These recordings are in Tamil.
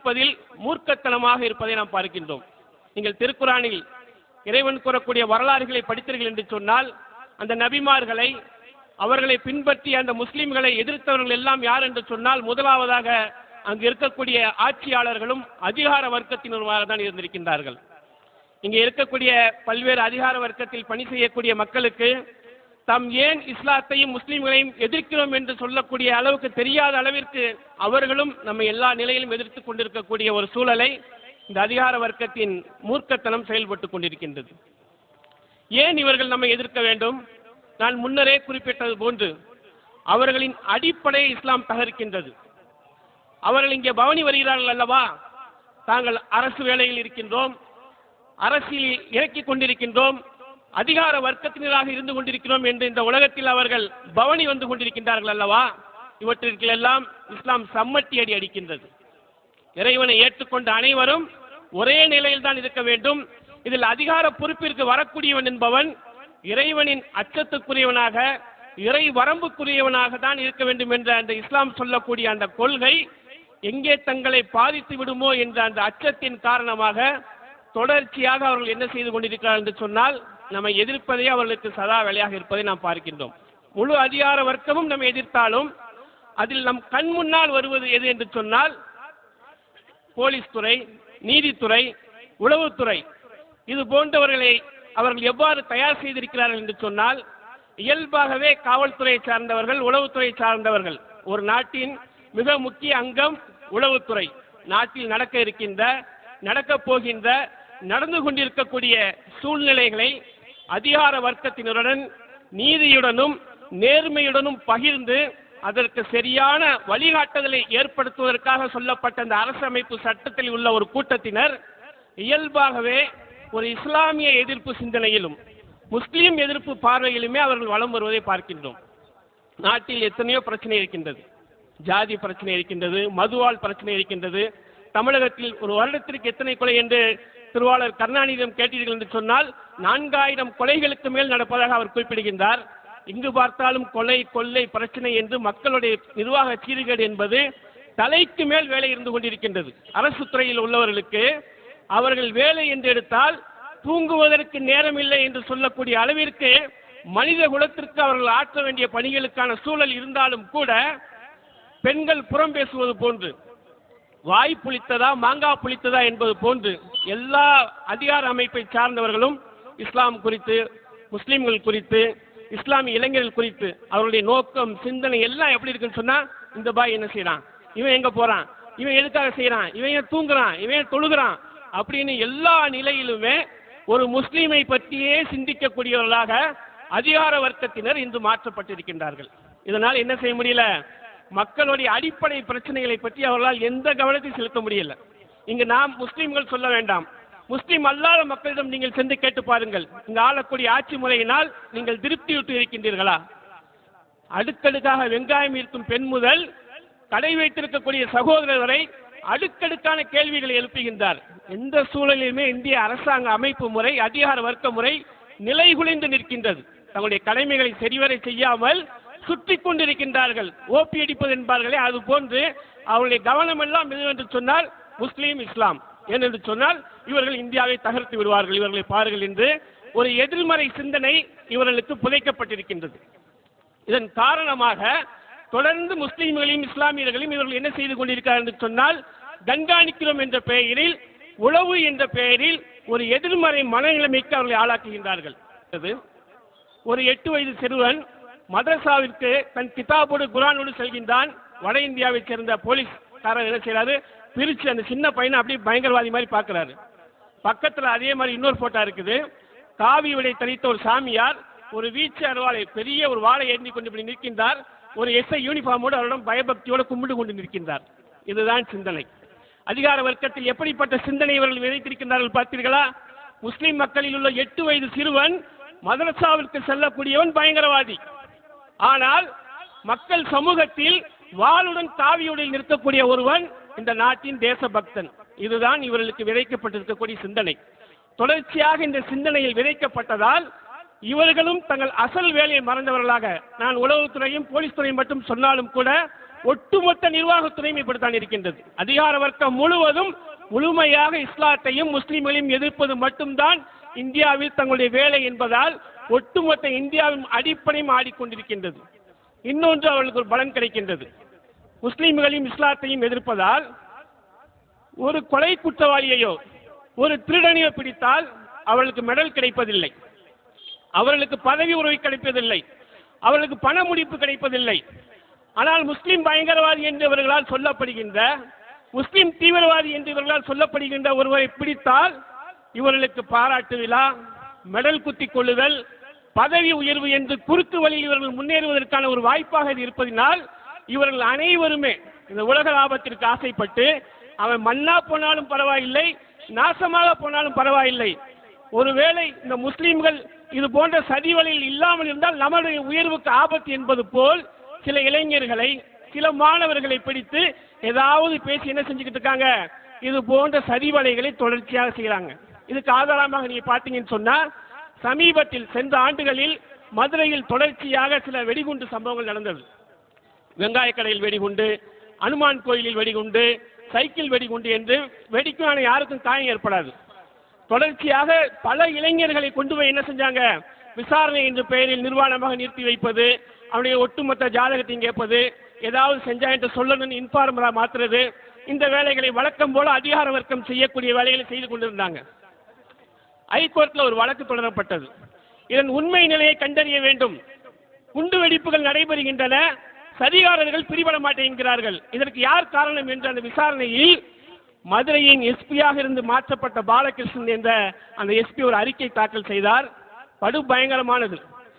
இருப்பதில் மூர்க்கத்தனமாக இருப்பதை நாம் பார்க்கின்றோம். நீங்கள் திருக்குறானில் இறைவன் கூறக்கூடிய வரலாறுகளை படித்தீர்கள் என்று சொன்னால் அந்த நபிமார்களை அவர்களை பின்பற்றி அந்த முஸ்லிம்களை எதிர்த்தவர்கள் எல்லாம் யார் என்று சொன்னால் முதலாவதாக அங்கு இருக்கக்கூடிய ஆட்சியாளர்களும் அதிகார வர்க்கத்தினருமாக தான் இருந்திருக்கின்றார்கள். இங்கே இருக்கக்கூடிய பல்வேறு அதிகார வர்க்கத்தில் பணி செய்யக்கூடிய மக்களுக்கு தாம் ஏன் இஸ்லாத்தையும் முஸ்லீம்களையும் எதிர்க்கிறோம் என்று சொல்லக்கூடிய அளவுக்கு தெரியாத அளவிற்கு அவர்களும் நம்ம எல்லா நிலையிலும் எதிர்த்து கொண்டிருக்கக்கூடிய ஒரு சூழலை இந்த அதிகார வர்க்கத்தின் மூர்க்கத்தனம் செயல்பட்டு கொண்டிருக்கின்றது. ஏன் இவர்கள் நம்மை எதிர்க்க வேண்டும்? நான் முன்னரே குறிப்பிட்டது போன்று அவர்களின் அடிப்படை இஸ்லாம் தகர்க்கின்றது. அவர்கள் இங்கே பவனி வருகிறார்கள் அல்லவா? தாங்கள் அரசு வேலையில் இருக்கின்றோம் அரசியலில் இறக்கிக் கொண்டிருக்கின்றோம் அதிகார வர்க்கத்தினராக இருந்து கொண்டிருக்கிறோம் என்று இந்த உலகத்தில் அவர்கள் பவனி வந்து கொண்டிருக்கின்றார்கள் அல்லவா? இவற்றிற்கெல்லாம் இஸ்லாம் சம்மட்டி அடி அடிக்கின்றது. இறைவனை ஏற்றுக்கொண்ட அனைவரும் ஒரே நிலையில் தான் இருக்க வேண்டும். இதில் அதிகார பொறுப்பிற்கு வரக்கூடியவன் என்பவன் இறைவனின் அச்சத்துக்குரியவனாக இறை வரம்புக்குரியவனாக தான் இருக்க வேண்டும் என்ற அந்த இஸ்லாம் சொல்லக்கூடிய அந்த கொள்கை எங்கே தங்களை பாதித்து விடுமோ என்ற அந்த அச்சத்தின் காரணமாக தொடர்ச்சியாக அவர்கள் என்ன செய்து கொண்டிருக்கிறார்கள் என்று சொன்னால் நம்மை எதிர்ப்பதே அவர்களுக்கு சதா வேலையாக இருப்பதை நாம் பார்க்கின்றோம். முழு அதிகார வர்க்கமும் நம்மை எதிர்த்தாலும் அதில் நம் கண் முன்னால் வருவது எது என்று சொன்னால் போலீஸ் துறை நீதித்துறை உளவுத்துறை. இது போன்றவர்களை அவர்கள் எவ்வாறு தயார் செய்திருக்கிறார்கள் என்று சொன்னால் இயல்பாகவே காவல்துறையை சார்ந்தவர்கள் உளவுத்துறை சார்ந்தவர்கள். ஒரு நாட்டின் மிக முக்கிய அங்கம் உளவுத்துறை. நாட்டில் நடக்க இருக்கின்ற நடக்கப் போகின்ற நடந்து கொண்டிருக்கக்கூடிய சூழ்நிலைகளை அதிகார வர்க்கத்தினருடன் நீதியுடனும் நேர்மையுடனும் பகிர்ந்து அதற்கு சரியான வழிகாட்டுதலை ஏற்படுத்துவதற்காக சொல்லப்பட்ட அந்த அரசமைப்பு சட்டத்தில் உள்ள ஒரு கூட்டத்தினர் இயல்பாகவே ஒரு இஸ்லாமிய எதிர்ப்பு சிந்தனையிலும் முஸ்லீம் எதிர்ப்பு பார்வையிலுமே அவர்கள் வலம் வருவதை பார்க்கின்றோம். நாட்டில் எத்தனையோ பிரச்சனை இருக்கின்றது. ஜாதி பிரச்சனை இருக்கின்றது மதுவால் பிரச்சனை இருக்கின்றது. தமிழகத்தில் ஒரு வருடத்திற்கு எத்தனை கொலை என்று திருவாளர் கருணாநிதியிடம் கேட்டீர்கள் என்று சொன்னால் நான்காயிரம் கொலைகளுக்கு மேல் நடப்பதாக அவர் குறிப்பிடுகின்றார். இங்கு பார்த்தாலும் கொலை கொள்ளை பிரச்சனை என்று மக்களுடைய நிர்வாக சீர்கேடு என்பது தலைக்கு மேல் வேலை இருந்து கொண்டிருக்கின்றது. அரசு துறையில் உள்ளவர்களுக்கு அவர்கள் வேலை என்று எடுத்தால் தூங்குவதற்கு நேரமில்லை என்று சொல்லக்கூடிய அளவிற்கு மனித குலத்திற்கு அவர்கள் ஆற்ற வேண்டிய பணிகளுக்கான சூழல் இருந்தாலும் கூட பெண்கள் புறம் பேசுவது போன்று வாய் புளித்ததா மாங்காய் புளித்ததா என்பது போன்று எல்லா அதிகார அமைப்பை சார்ந்தவர்களும் இஸ்லாம் குறித்து முஸ்லீம்கள் குறித்து இஸ்லாமிய இளைஞர்கள் குறித்து அவருடைய நோக்கம் சிந்தனை எல்லாம் எப்படி இருக்குன்னு சொன்னா இந்த பாய் என்ன செய்யறான் இவன் எங்க போறான்? இவன் எதுக்காக செய்யறான் இவன் ஏன் தூங்குறான்? இவன் ஏன் தொழுகிறான்? அப்படின்னு எல்லா நிலையிலுமே ஒரு முஸ்லீமை பற்றியே சிந்திக்கக்கூடியவர்களாக அதிகார வர்க்கத்தினர் இன்று மாற்றப்பட்டிருக்கின்றார்கள். இதனால் என்ன செய்ய முடியல? மக்களுடைய அடிப்படை பிரச்சனைகளை பற்றி அவர்களால் எந்த கவனத்தையும் செலுத்த முடியல. இங்கு நாம் முஸ்லீம்கள் சொல்ல வேண்டாம். முஸ்லீம் அல்லாத மக்களிடம் நீங்கள் சென்று கேட்டு பாருங்கள். இந்த ஆளக்கூடிய ஆட்சி முறையினால் நீங்கள் திருப்தியுற்று இருக்கின்றீர்களா? அடுக்கடுக்காக வெங்காயம் இருக்கும் பெண் முதல் கடை வைத்திருக்கக்கூடிய சகோதரர் வரை அடுக்கடுக்கான கேள்விகளை எழுப்புகின்றார். எந்த சூழலிலுமே இந்திய அரசாங்க அமைப்பு முறை அதிகார வர்க்க முறை நிலைகுலைந்து நிற்கின்றது. தங்களுடைய கடமைகளை சரிவரை செய்யாமல் சுற்றி கொண்டிருக்கின்றார்கள் ஓப்பி அடிப்பது என்பார்களே அது போன்று அவருடைய கவனம் எல்லாம் எது என்று சொன்னால் முஸ்லீம் இஸ்லாம். ஏனென்று சொன்னால் இவர்கள் இந்தியாவை தகர்த்து விடுவார்கள். இவர்களை பாருங்கள் என்று ஒரு எதிர்மறை சிந்தனை இவர்களுக்கு புதைக்கப்பட்டிருக்கின்றது. இதன் காரணமாக தொடர்ந்து முஸ்லீம்களையும் இஸ்லாமியர்களையும் இவர்கள் என்ன செய்து கொண்டிருக்கிறார் என்று சொன்னால் கண்காணிக்கிறோம் என்ற பெயரில் உளவு என்ற பெயரில் ஒரு எதிர்மறை மனநிலைமைக்கு அவர்களை ஆளாக்குகின்றார்கள். அது ஒரு எட்டு வயது சிறுவன் மதரசாவிற்கு தன் கிதாபோடு குரானோடு செல்கின்றான். வட இந்தியாவைச் சேர்ந்த போலீஸ்காரர் என்ன செய்யறாரு பிரிச்சு அந்த சின்ன பையனை அப்படியே பயங்கரவாதி மாதிரி பார்க்கறாரு. பக்கத்துல அதே மாதிரி இன்னொரு ஃபோட்டோ இருக்குது. காவி விடை தரித்த ஒரு சாமியார் ஒரு வீச்சு அருவாளை பெரிய ஒரு வாழை ஏந்தி கொண்டு இப்படி நிற்கின்றார். ஒரு எஸ்ஐ யூனிஃபார்மோடு அவரிடம் பயபக்தியோடு கும்பிட்டு கொண்டு நிற்கின்றார். இதுதான் சிந்தனை. அதிகார வர்க்கத்தில் எப்படிப்பட்ட சிந்தனை இவர்கள் விதைத்திருக்கின்றார்கள் பார்த்தீர்களா? முஸ்லிம் மக்களில் உள்ள எட்டு வயது சிறுவன் மதரசாவிற்கு செல்லக்கூடியவன் பயங்கரவாதி. ஆனால் மக்கள் சமூகத்தில் வாளுடன் தாவியுடன் நிற்கக்கூடிய ஒருவன் இந்த நாட்டின் தேசபக்தன். இதுதான் இவர்களுக்கு விதைக்கப்பட்டிருக்கக்கூடிய சிந்தனை. தொடர்ச்சியாக இந்த சிந்தனையில் விதைக்கப்பட்டதால் இவர்களும் தங்கள் அசல் வேலையை மறந்தவர்களாக நான் உளவுத்துறையும் போலீஸ் துறையும் மட்டும் சொன்னாலும் கூட ஒட்டுமொத்த நிர்வாகத்துறையும் இப்படித்தான் இருக்கின்றது. அதிகார வர்க்கம் முழுவதும் முழுமையாக இஸ்லாத்தையும் முஸ்லிம்களையும் எதிர்ப்பது மட்டும்தான் இந்தியாவில் தங்களுடைய வேலை என்பதால் ஒட்டுமொத்த இந்தியாவின் அடிப்படையும் ஆடிக்கொண்டிருக்கின்றது. இன்னொன்று அவர்களுக்கு ஒரு பலன் கிடைக்கின்றது. முஸ்லீம்களையும் இஸ்லாத்தையும் எதிர்ப்பதால் ஒரு கொலை குற்றவாளியையோ ஒரு திருடனையோ பிடித்தால் அவர்களுக்கு மெடல் கிடைப்பதில்லை. அவர்களுக்கு பதவி உறவு கிடைப்பதில்லை. அவர்களுக்கு பண முடிப்பு கிடைப்பதில்லை. ஆனால் முஸ்லீம் பயங்கரவாதி என்று இவர்களால் சொல்லப்படுகின்ற முஸ்லீம் தீவிரவாதி என்று இவர்களால் சொல்லப்படுகின்ற ஒருவரை பிடித்தால் இவர்களுக்கு பாராட்டு விழா மெடல் குத்திக் கொள்ளுதல் பதவி உயர்வு என்று குறுக்கு வழியில் இவர்கள் முன்னேறுவதற்கான ஒரு வாய்ப்பாக இது இருப்பதினால் இவர்கள் அனைவருமே இந்த உலக லாபத்திற்கு ஆசைப்பட்டு அவன் மண்ணா போனாலும் பரவாயில்லை நாசமாக போனாலும் பரவாயில்லை. ஒருவேளை இந்த முஸ்லீம்கள் இது போன்ற சதி வழியில் இல்லாமல் இருந்தால் நம்முடைய உயர்வுக்கு ஆபத்து என்பது போல் சில இளைஞர்களை சில மாணவர்களை பிடித்து ஏதாவது பேசி என்ன செஞ்சுக்கிட்டு இருக்காங்க? இது போன்ற சதி வலைகளை தொடர்ச்சியாக செய்கிறாங்க. இதுக்கு ஆதாரமாக நீங்க பார்த்தீங்கன்னு சொன்னா சமீபத்தில் சென்ற ஆண்டுகளில் மதுரையில் தொடர்ச்சியாக சில வெடிகுண்டு சம்பவங்கள் நடந்தது. வெங்காய கடையில் வெடிகுண்டு அனுமான் கோயிலில் வெடிகுண்டு சைக்கிள் வெடிகுண்டு என்று வெடிக்கும் ஆனால் யாருக்கும் காயம் ஏற்படாது. தொடர்ச்சியாக பல இளைஞர்களை கொண்டு போய் என்ன செஞ்சாங்க? விசாரணை என்ற பெயரில் நிர்வாணமாக நிறுத்தி வைப்பது அவனுடைய ஒட்டுமொத்த ஜாதகத்தையும் கேட்பது ஏதாவது செஞ்சா என்று சொல்லணும்னு இன்ஃபார்மரா மாத்துறது இந்த வேலைகளை வழக்கம் போல அதிகார வர்க்கம் செய்யக்கூடிய வேலைகளை செய்து கொண்டிருந்தாங்க. ஐகோர்ட்டில் ஒரு வழக்கு தொடரப்பட்டது. இதன் உண்மை நிலையை கண்டறிய வேண்டும். குண்டு வெடிப்புகள் நடைபெறுகின்றன. சதிகாரர்கள் பிடிபட மாட்டேங்கிறார்கள். இதற்கு யார் காரணம் என்ற அந்த விசாரணையில் மதுரையின் எஸ்பியாக இருந்து மாற்றப்பட்ட பாலகிருஷ்ணன் என்ற அந்த எஸ்பி ஒரு அறிக்கை தாக்கல் செய்தார். படு பயங்கரமானது.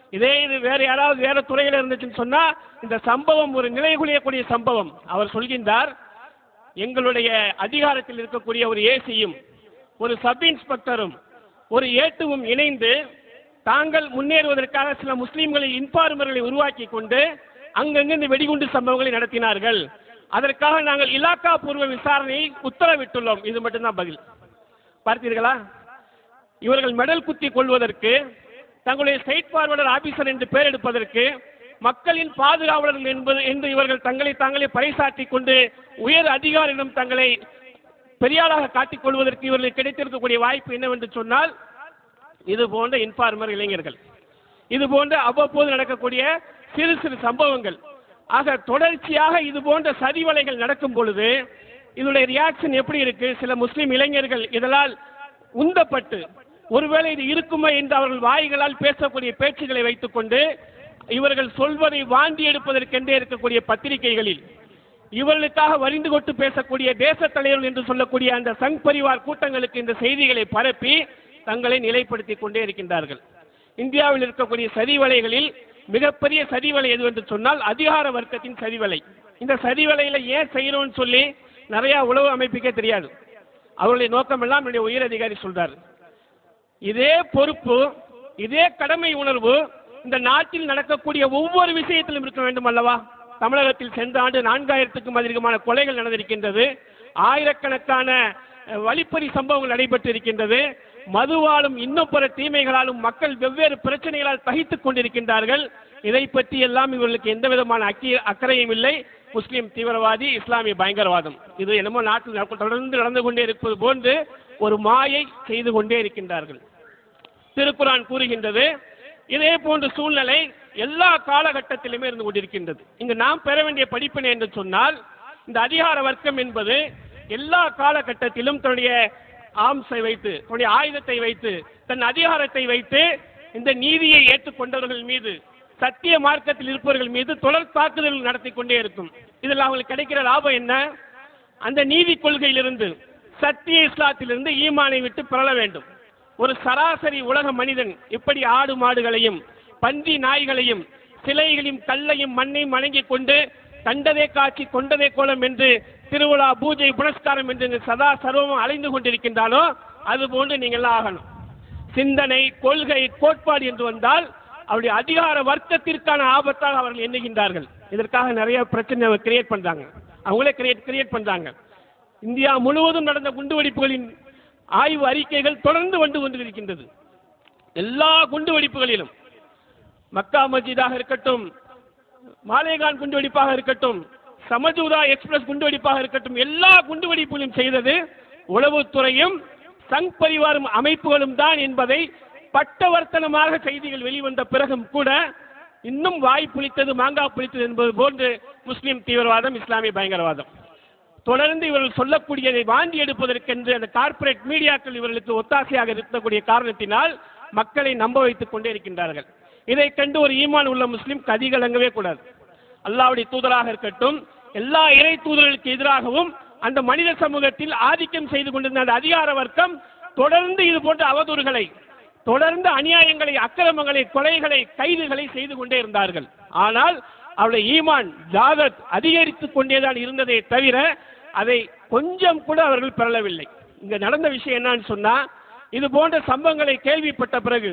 இதே இது வேற யாராவது வேற துறையில் இருந்துச்சுன்னு சொன்னா இந்த சம்பவம் ஒரு நிலைகுலையக்கூடிய சம்பவம். அவர் சொல்கின்றார் எங்களுடைய அதிகாரத்தில் இருக்கக்கூடிய ஒரு ஏசியும் ஒரு சப் இன்ஸ்பெக்டரும் ஒரு ஏட்டுவும் இணைந்து தாங்கள் முன்னேறுவதற்காக சில முஸ்லீம்களை இன்பார்மர்களை உருவாக்கி கொண்டு அங்கங்கு இந்த வெடிகுண்டு சம்பவங்களை நடத்தினார்கள். அதற்காக நாங்கள் இலாக்கா பூர்வ விசாரணையை உத்தரவிட்டுள்ளோம். இது மட்டும்தான் பதில். பார்த்தீர்களா? இவர்கள் மெடல் குத்தி கொள்வதற்கு தங்களுடைய சைட் ஃபார்வர்டர் ஆபீசர் என்று பெயர் எடுப்பதற்கு மக்களின் பாதுகாவலர்கள் என்பது என்று இவர்கள் தங்களை தாங்களே பறைசாற்றி கொண்டு உயர் அதிகாரியிடம் தங்களை பெரியாளாக காட்டிக் கொள்வதற்கு இவர்களுக்கு கிடைத்திருக்கக்கூடிய வாய்ப்பு என்னவென்று சொன்னால் இது போன்ற இன்ஃபார்மர் இளைஞர்கள். இது போன்ற அவ்வப்போது நடக்கக்கூடிய சிறு சிறு சம்பவங்கள். ஆக தொடர்ச்சியாக இது போன்ற சதிவலைகள் நடக்கும் பொழுது இதனுடைய ரியாக்ஷன் எப்படி இருக்கு? சில முஸ்லீம் இளைஞர்கள் இதனால் உந்தப்பட்டு ஒருவேளை இது இருக்குமா என்று அவர்கள் வாய்களால் பேசக்கூடிய பேச்சுகளை வைத்துக்கொண்டு இவர்கள் சொல்வதை வாந்தி எடுப்பதற்கென்றே இருக்கக்கூடிய பத்திரிகைகளில் இவர்களுக்காக வரிந்து கொட்டு பேசக்கூடிய தேச தலைவர்கள் என்று சொல்லக்கூடிய அந்த சங் பரிவார் கூட்டங்களுக்கு இந்த செய்திகளை பரப்பி தங்களை நிலைப்படுத்திக் கொண்டே இருக்கின்றார்கள். இந்தியாவில் இருக்கக்கூடிய சதிவலைகளில் மிகப்பெரிய சதிவலை எது என்று சொன்னால் அதிகார வர்க்கத்தின் சதிவலை இந்த சதிவலையில ஏன் செய்யணும்னு சொல்லி நிறைய உளவு அமைப்புக்கே தெரியாது. அவருடைய நோக்கம் எல்லாம் என்னுடைய உயர் அதிகாரி சொல்றாரு. இதே பொறுப்பு இதே கடமை உணர்வு இந்த நாட்டில் நடக்கக்கூடிய ஒவ்வொரு விஷயத்திலும் இருக்க வேண்டும் அல்லவா? தமிழகத்தில் சென்ற ஆண்டு நான்காயிரத்துக்கும் அதிகமான கொலைகள் நடந்திருக்கின்றது. ஆயிரக்கணக்கான வழிப்பறி சம்பவங்கள் நடைபெற்று இருக்கின்றது மதுவாலும் இன்னும் பிற தீமைகளாலும் மக்கள் வெவ்வேறு பிரச்சனைகளால் தகித்துக் கொண்டிருக்கின்றார்கள். இதை பற்றி எல்லாம் இவர்களுக்கு எந்த விதமான அக்கி அக்கறையும் இல்லை. முஸ்லீம் தீவிரவாதி இஸ்லாமிய பயங்கரவாதம். இது என்னமோ நாட்டில் தொடர்ந்து நடந்து கொண்டே இருப்பது போன்று ஒரு மாயை செய்து கொண்டே இருக்கின்றார்கள். திருக்குரான் கூறுகின்றது இதே போன்ற சூழ்நிலை எல்லா காலகட்டத்திலுமே இருந்து கொண்டிருக்கின்றது. இங்கு நாம் பெற வேண்டிய படிப்பினை என்று சொன்னால் இந்த அதிகார வர்க்கம் என்பது எல்லா காலகட்டத்திலும் தன்னுடைய ஆம்ஸை வைத்து தன்னுடைய ஆயுதத்தை வைத்து தன் அதிகாரத்தை வைத்து இந்த நீதியை ஏற்றுக்கொண்டவர்கள் மீது சத்திய மார்க்கத்தில் இருப்பவர்கள் மீது தொடர் தாக்குதல்கள் நடத்தி கொண்டே இருக்கும். இதில் அவங்களுக்கு கிடைக்கிற லாபம் என்ன? அந்த நீதி கொள்கையிலிருந்து சத்திய இஸ்லாத்திலிருந்து ஈமானை விட்டு பிறழ வேண்டும். ஒரு சராசரி உலக மனிதன் இப்படி ஆடு மாடுகளையும் பன்றி நாய்களையும் சிலைகளையும் கல்லையும் மண்ணையும் வணங்கிக் கொண்டு கண்டதே காட்சி கொண்டதே கோலம் என்று திருவிழா பூஜை புனஸ்காரம் என்று சதா சர்வமும் அலைந்து கொண்டிருக்கின்றாலோ அது போன்று நீங்கள்லாம் ஆகணும். சிந்தனை கொள்கை கோட்பாடு என்று வந்தால் அவருடைய அதிகார வர்க்கத்திற்கான ஆபத்தாக அவர்கள் எண்ணுகின்றார்கள். இதற்காக நிறைய பிரச்சனை கிரியேட் பண்றாங்க. அவங்களே கிரியேட் கிரியேட் பண்றாங்க. இந்தியா முழுவதும் நடந்த குண்டுவெடிப்புகளின் ஆய்வு அறிக்கைகள் தொடர்ந்து வந்து கொண்டிருக்கின்றது. எல்லா குண்டுவெடிப்புகளிலும் மக்கா மஸ்ஜிதாக இருக்கட்டும் மாலேகான் குண்டுவெடிப்பாக இருக்கட்டும் சமஜூதா எக்ஸ்பிரஸ் குண்டுவெடிப்பாக இருக்கட்டும் எல்லா குண்டுவெடிப்புகளையும் செய்தது உளவுத்துறையும் சங் பரிவாரம் அமைப்புகளும் தான் என்பதை பட்டவர்த்தனமாக செய்திகள் வெளிவந்த பிறகும் கூட இன்னும் வாய் புளித்தது மாங்காய் புளித்தது என்பது போன்று முஸ்லிம் தீவிரவாதம் இஸ்லாமிய பயங்கரவாதம். தொடர்ந்து இவர்கள் சொல்லக்கூடியதை வாந்தி எடுப்பதற்கென்று அந்த கார்ப்பரேட் மீடியாக்கள் இவர்களுக்கு ஒத்தாசையாக இருக்கக்கூடிய காரணத்தினால் மக்களை நம்ப வைத்துக் கொண்டே இருக்கின்றார்கள். இதை கண்டு ஒரு ஈமான் உள்ள முஸ்லிம் கதிகலங்கவே கூடாது. அல்லாவுடைய தூதராக இருக்கட்டும் எல்லா இறை தூதர்களுக்கு எதிராகவும் அந்த மனித சமூகத்தில் ஆதிக்கம் செய்து கொண்டிருந்த அந்த அதிகார வர்க்கம் தொடர்ந்து இது போன்ற அவதூறுகளை தொடர்ந்து அநியாயங்களை அக்கிரமங்களை கொலைகளை கைதுகளை செய்து கொண்டே இருந்தார்கள். ஆனால் அவருடைய ஈமான் ஜாதத் அதிகரித்துக் கொண்டேதான் இருந்ததே தவிர அதை கொஞ்சம் கூட அவர்கள் பெறலவில்லை இங்க நடந்த விஷயம் என்னன்னு சொன்னா இது போன்ற சம்பவங்களை கேள்விப்பட்ட பிறகு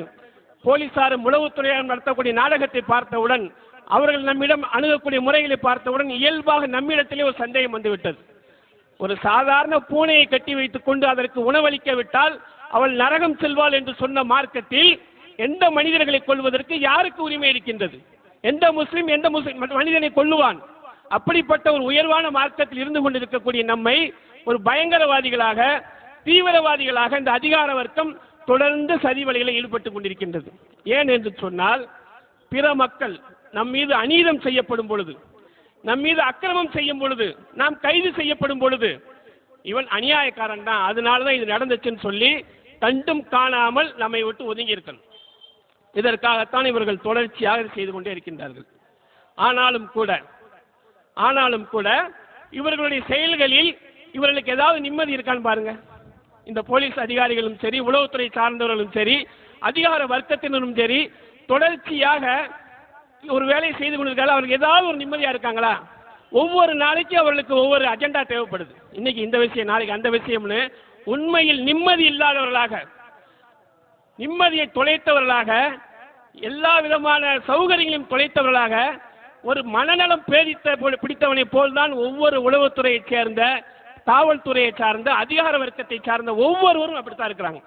போலீசாரும் உளவுத்துறையாரும் நடத்தக்கூடிய நாடகத்தை பார்த்தவுடன் அவர்கள் நம்மிடம் அணுகக்கூடிய முறைகளை பார்த்தவுடன் இயல்பாக நம்மிடத்திலே ஒரு சந்தேகம் வந்துவிட்டது. ஒரு சாதாரண பூனையை கட்டி வைத்துக் கொண்டு அதற்கு உணவளிக்க விட்டால் அவள் நரகம் செல்வாள் என்று சொன்ன மார்க்கத்தில் எந்த மனிதர்களை கொள்வதற்கு யாருக்கு உரிமை இருக்கின்றது? எந்த முஸ்லீம் எந்த முஸ்லிம் மனிதனை கொள்ளுவான் அப்படிப்பட்ட ஒரு உயர்வான மார்க்கத்தில் இருந்து கொண்டிருக்கக்கூடிய நம்மை ஒரு பயங்கரவாதிகளாக தீவிரவாதிகளாக இந்த அதிகார வர்க்கம் தொடர்ந்து சதிவலைகளில் ஈடுபட்டுக் கொண்டிருக்கின்றது. ஏன் என்று சொன்னால் பிற மக்கள் நம் மீது அநீதம் செய்யப்படும் பொழுது நம் மீது அக்கிரமம் செய்யும் பொழுது நாம் கைது செய்யப்படும் பொழுது இவன் அநியாயக்காரன் தான். அதனால தான் இது நடந்துச்சுன்னு சொல்லி கண்டும் காணாமல் நம்மை விட்டு ஒதுங்கி இருக்கணும் இதற்காகத்தான் இவர்கள் தொடர்ச்சியாக செய்து கொண்டே இருக்கின்றார்கள். ஆனாலும் கூட ஆனாலும் கூட இவர்களுடைய செயல்களில் இவர்களுக்கு ஏதாவது நிம்மதி இருக்கான்னு பாருங்க. இந்த போலீஸ் அதிகாரிகளும் சரி உளவுத்துறை சார்ந்தவர்களும் சரி அதிகார வர்க்கத்தினரும் சரி தொடர்ச்சியாக ஒரு வேலையை செய்து கொண்டிருக்காங்க. அவருக்கு ஏதாவது ஒரு நிம்மதியா இருக்காங்களா? ஒவ்வொரு நாளைக்கு அவர்களுக்கு ஒவ்வொரு அஜெண்டா தேவைப்படுது. இன்னைக்கு இந்த விஷயம் நாளைக்கு அந்த விஷயம்னு உண்மையில் நிம்மதி இல்லாதவர்களாக நிம்மதியை தொலைத்தவர்களாக எல்லா விதமான சௌகரியங்களையும் தொலைத்தவர்களாக ஒரு மனநலம் பேதித்த போல் பிடித்தவனை போல்தான் ஒவ்வொரு உளவுத்துறையைச் சேர்ந்த காவல்துறையை சார்ந்த அதிகார வர்க்கத்தை சார்ந்த ஒவ்வொருவரும் அப்படித்தான் இருக்கிறாங்க.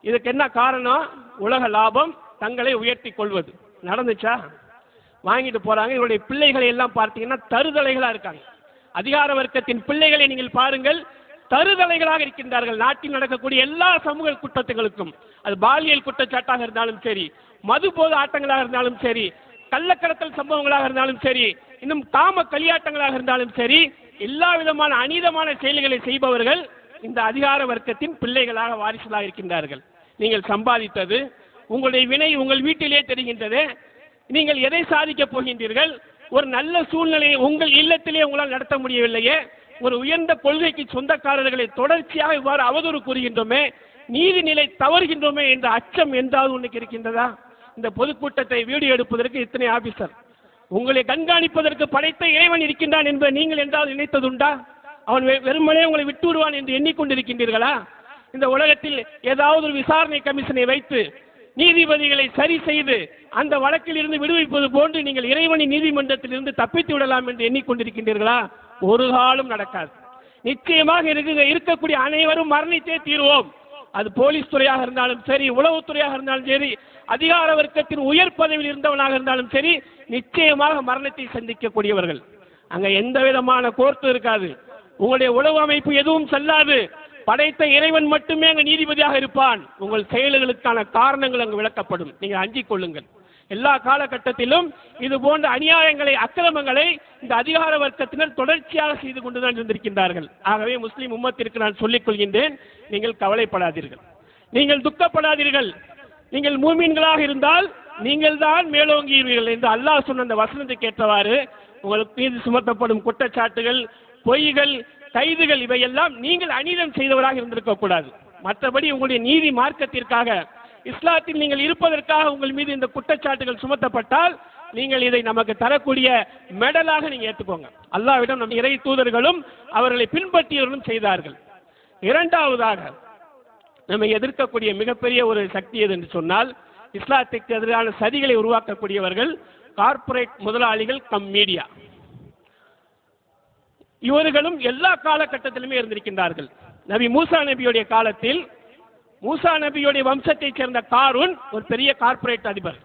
இதுக்கு என்ன காரணம்? உலக லாபம் தங்களை உயர்த்தி கொள்வது. நடந்துச்சா? வாங்கிட்டு போறாங்க. இவருடைய பிள்ளைகளை எல்லாம் பார்த்தீங்கன்னா தருதலைகளா இருக்காங்க. அதிகார வர்க்கத்தின் பிள்ளைகளை நீங்கள் பாருங்கள். தருதலைகளாக இருக்கின்றார்கள். நாட்டில் நடக்கக்கூடிய எல்லா சமூக குற்றத்துகளுக்கும். அது பாலியல் குற்றச்சாட்டாக இருந்தாலும் சரி மது போது ஆட்டங்களாக இருந்தாலும் சரி கள்ளக்கடத்தல் சம்பவங்களாக இருந்தாலும் சரி இன்னும் காம கலியாட்டங்களாக இருந்தாலும் சரி எல்லா விதமான அநீதமான செயல்களை செய்பவர்கள் இந்த அதிகார வர்க்கத்தின் பிள்ளைகளாக வாரிசுகளாக இருக்கின்றார்கள். நீங்கள் சம்பாதித்தது உங்களுடைய வினை உங்கள் வீட்டிலே தெரிகின்றது. நீங்கள் எதை சாதிக்கப் போகின்றீர்கள்? ஒரு நல்ல சூழ்நிலையை உங்கள் இல்லத்திலே உங்களால் நடத்த முடியவில்லையே. ஒரு உயர்ந்த கொள்கைக்கு சொந்தக்காரர்களை தொடர்ச்சியாக இவ்வாறு அவதூறு கூறுகின்றோமே நீதிநிலை தவறுகின்றோமே என்ற அச்சம் என்றாவது உனக்கு இருக்கின்றதா? இந்த பொதுக்கூட்டத்தை வீடியோ எடுப்பதற்கு இத்தனை ஆபீசர் உங்களை கண்காணிப்பதற்கு படைத்த இறைவன் இருக்கின்றான் என்பதை நீங்கள் என்றால் நினைத்ததுண்டா? அவன் வெ- வெறுமனே உங்களை விட்டு விடுவான் என்று எண்ணிக்கொண்டிருக்கின்றீர்களா? இந்த உலகத்தில் ஏதாவது ஒரு விசாரணை கமிஷனை வைத்து நீதிபதிகளை சரி செய்து அந்த வழக்கில் இருந்து விடுவிப்பது போன்று நீங்கள் இறைவனின் நீதிமன்றத்தில் இருந்து தப்பித்து விடலாம் என்று எண்ணிக்கொண்டிருக்கின்றீர்களா? ஒரு காலம் நடக்காது. நிச்சயமாக இருக்குங்க இருக்கக்கூடிய அனைவரும் மரணித்தே தீர்வோம். அது போலீஸ் துறையாக இருந்தாலும் சரி உளவுத்துறையாக இருந்தாலும் சரி அதிகார வர்க்கத்தின் உயர் பதவியில் இருந்தவனாக இருந்தாலும் சரி நிச்சயமாக மரணத்தை சந்திக்கக்கூடியவர்கள். அங்க எந்த விதமான கோர்ட்டு இருக்காது. உங்களுடைய உளவு அமைப்பு எதுவும் செல்லாது. படைத்த இறைவன் மட்டுமே அங்கு நீதிபதியாக இருப்பான். உங்கள் செயல்களுக்கான காரணங்கள் அங்கு விளக்கப்படும். நீங்கள் அஞ்சிக் கொள்ளுங்கள். எல்லா காலகட்டத்திலும் இது போன்ற அநியாயங்களை அக்கிரமங்களை இந்த அதிகார வர்க்கத்தினர் தொடர்ச்சியாக செய்து கொண்டுதான் இருந்திருக்கின்றார்கள். ஆகவே முஸ்லிம் உம்மத்திற்கு நான் சொல்லிக் கொள்கின்றேன் நீங்கள் கவலைப்படாதீர்கள். நீங்கள் துக்கப்படாதீர்கள். நீங்கள் மூமீன்களாக இருந்தால் நீங்கள் தான் மேலோங்கிடுவீர்கள் என்று அல்லாஹ் சொன்ன அந்த வசனத்துக்கு ஏற்றவாறு உங்களுக்கு மீது சுமத்தப்படும் குற்றச்சாட்டுகள் பொய்கள் கைதுகள் இவையெல்லாம் நீங்கள் அநீதம் செய்தவராக இருந்திருக்க கூடாது மற்றபடி உங்களுடைய நீதி மார்க்கத்திற்காக இஸ்லாத்தில் நீங்கள் இருப்பதற்காக உங்கள் மீது இந்த குற்றச்சாட்டுகள் சுமத்தப்பட்டால் நீங்கள் இதை நமக்கு தரக்கூடிய மெடலாக நீங்க ஏற்றுக்கோங்க அல்லாவிடம் நம் இறை தூதர்களும் அவர்களை பின்பற்றியவர்களும் செய்தார்கள். இரண்டாவதாக நம்மை எதிர்க்கக்கூடிய மிகப்பெரிய ஒரு சக்தி எது என்று சொன்னால் இஸ்லாத்திற்கு எதிரான சதிகளை உருவாக்கக்கூடியவர்கள் கார்ப்பரேட் முதலாளிகள் கம் மீடியா. இவர்களும் எல்லா காலகட்டத்திலுமே இருந்திருக்கின்றார்கள். நபி மூசா நபியுடைய காலத்தில் மூசா நபியுடைய வம்சத்தைச் சேர்ந்த காரூன் ஒரு பெரிய கார்ப்பரேட் அதிபர்.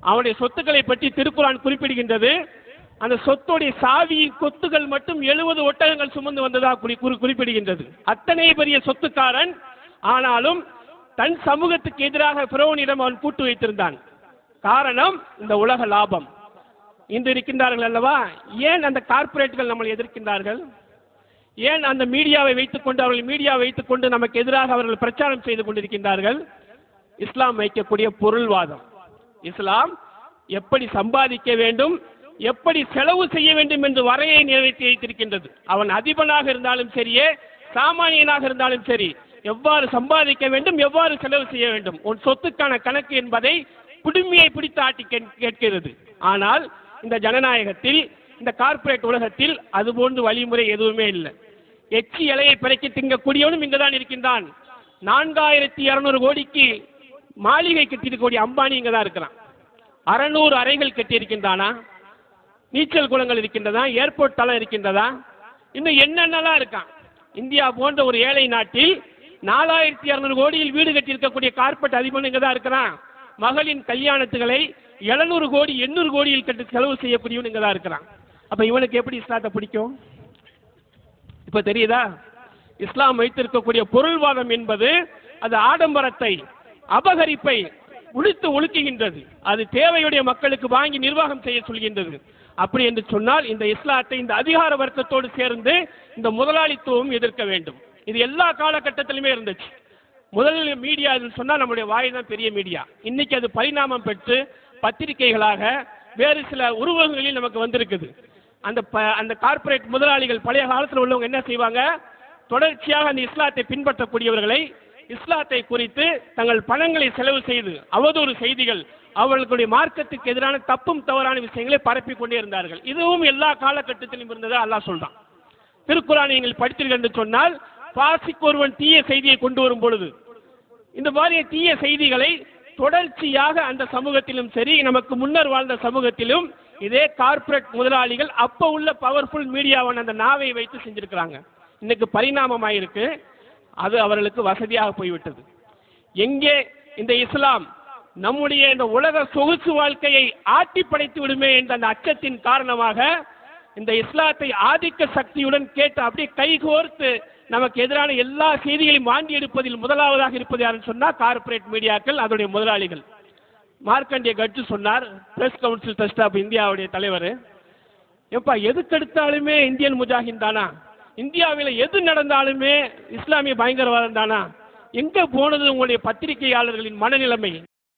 அவனுடைய சொத்துக்களை பற்றி திருக்குறான் குறிப்பிடுகின்றது. அந்த சொத்துடைய சாவி கொத்துகள் மட்டும் எழுபது ஒட்டகங்கள் சுமந்து வந்ததாக குறி குறி- குறிப்பிடுகின்றது. அத்தனை பெரிய சொத்துக்காரன் ஆனாலும் தன் சமூகத்துக்கு எதிராக பிறவனிடம் அவன் கூட்டு வைத்திருந்தான். காரணம் இந்த உலக லாபம். இன்று இருக்கின்றார்கள் அல்லவா? ஏன் அந்த கார்ப்பரேட்டுகள் நம்மளை எதிர்க்கின்றார்கள்? ஏன் அந்த மீடியாவை வைத்துக்கொண்டு அவர்கள் மீடியா வைத்துக்கொண்டு நமக்கு எதிராக அவர்கள் பிரச்சாரம் செய்து கொண்டிருக்கின்றார்கள்? இஸ்லாம் வைக்கக்கூடிய பொருள்வாதம். இஸ்லாம் எப்படி சம்பாதிக்க வேண்டும் எப்படி செலவு செய்ய வேண்டும் என்று வரையை நிறைவேற்றி வைத்திருக்கின்றது. அவன் அதிபனாக இருந்தாலும் சரியே சாமானியனாக இருந்தாலும் சரி எவ்வாறு சம்பாதிக்க வேண்டும் எவ்வாறு செலவு செய்ய வேண்டும்? உன் சொத்துக்கான கணக்கு என்பதை குடுமையை பிடித்து ஆட்டி கேட்கிறது. ஆனால் இந்த ஜனநாயகத்தில் இந்த கார்ப்பரேட் உலகத்தில் அதுபோன்று வழிமுறை எதுவுமே இல்லை. எச்சி இலையை பிறக்கி திங்கக்கூடியவனும் இங்குதான் இருக்கின்றான். நான்காயிரத்தி இருநூறு கோடிக்கு மாளிகை கட்டியிருக்கக்கூடிய அம்பானி இங்கே தான் இருக்கிறான். அறநூறு அறைகள் கட்டியிருக்கின்றானா? நீச்சல் குளங்கள் இருக்கின்றதா? ஏர்போர்ட் தளம் இருக்கின்றதா? இன்னும் என்னென்னலாம் இருக்கான்? இந்தியா போன்ற ஒரு ஏழை நாட்டில் நாலாயிரத்தி இரநூறு கோடியில் வீடு கட்டியிருக்கக்கூடிய கார்பரேட் அதிபன் இங்கே தான் இருக்கிறான். மகளின் கல்யாணத்துகளை எழுநூறு கோடி எண்ணூறு கோடியில் கட்டி செலவு செய்யக்கூடியவன் இங்கே தான் இருக்கிறான். அப்போ இவனுக்கு எப்படி இஸ்லாத்தை பிடிக்கும்? இப்ப தெரியுதா? இஸ்லாம் வைத்திருக்கக்கூடிய பொருள்வாதம் என்பது அது ஆடம்பரத்தை அபகரிப்பை உளுத்து ஒழுக்குகின்றது. அது தேவையுடைய மக்களுக்கு வாங்கி நிர்வாகம் செய்ய சொல்கின்றது. அப்படி என்று சொன்னால் இந்த இஸ்லாத்தை இந்த அதிகார வர்க்கத்தோடு சேர்ந்து இந்த முதலாளித்துவம் எதிர்க்க வேண்டும். இது எல்லா காலகட்டத்திலுமே இருந்துச்சு. முதல் மீடியா சொன்னால் நம்முடைய வாய் தான் பெரிய மீடியா. இன்னைக்கு அது பரிணாமம் பெற்று பத்திரிகைகளாக வேறு சில உருவகங்களில் நமக்கு வந்திருக்குது. அந்த ப- அந்த கார்ப்பரேட் முதலாளிகள் பழைய காலத்தில் உள்ளவங்க என்ன செய்வாங்க? தொடர்ச்சியாக அந்த இஸ்லாத்தை பின்பற்றக்கூடியவர்களை இஸ்லாத்தை குறித்து தங்கள் பணங்களை செலவு செய்து அவதூறு செய்திகள் அவர்களுடைய மார்க்கத்துக்கு எதிரான தப்பும் தவறான விஷயங்களை பரப்பிக் கொண்டே இருந்தார்கள். இதுவும் எல்லா காலகட்டத்திலும் இருந்ததா அல்லாஹ் சொல்றான். திருக்குறானை நீங்கள் படித்தீர்கள் என்று சொன்னால் பாசிக்கு ஒருவன் தீய செய்தியை கொண்டு வரும் பொழுது இந்த மாதிரி தீய செய்திகளை தொடர்ச்சியாக அந்த சமூகத்திலும் சரி நமக்கு முன்னர் வாழ்ந்த சமூகத்திலும் இதே கார்ப்பரேட் முதலாளிகள் அப்ப உள்ள பவர்ஃபுல் மீடியாவான அந்த நாவை வைத்து செஞ்சிருக்கிறாங்க. இன்னைக்கு பரிணாமமாயிருக்கு. அது அவர்களுக்கு வசதியாக போய்விட்டது. எங்கே இந்த இஸ்லாம் நம்முடைய இந்த உலக சொகுசு வாழ்க்கையை ஆட்டி படைத்து விடுமே என்ற அந்த அச்சத்தின் காரணமாக இந்த இஸ்லாத்தை ஆதிக்க சக்தியுடன் கேட்டு அப்படியே கைகோர்த்து நமக்கு எதிரான எல்லா செய்திகளையும் வாங்கி எடுப்பதில் முதலாவதாக இருப்பது யாருன்னு சொன்னா கார்ப்பரேட் மீடியாக்கள் அதனுடைய முதலாளிகள். மார்க்கண்டிய கட்சி சொன்னார் பிரஸ் கவுன்சில் ட்ரஸ்ட் ஆஃப் இந்தியாவுடைய தலைவர். எப்பா எதுக்கெடுத்தாலுமே இந்தியன் முஜாஹின் தானா? இந்தியாவில் எது நடந்தாலுமே இஸ்லாமிய பயங்கரவாதம் தானா? எங்க போனது உங்களுடைய பத்திரிகையாளர்களின் மனநிலைமை?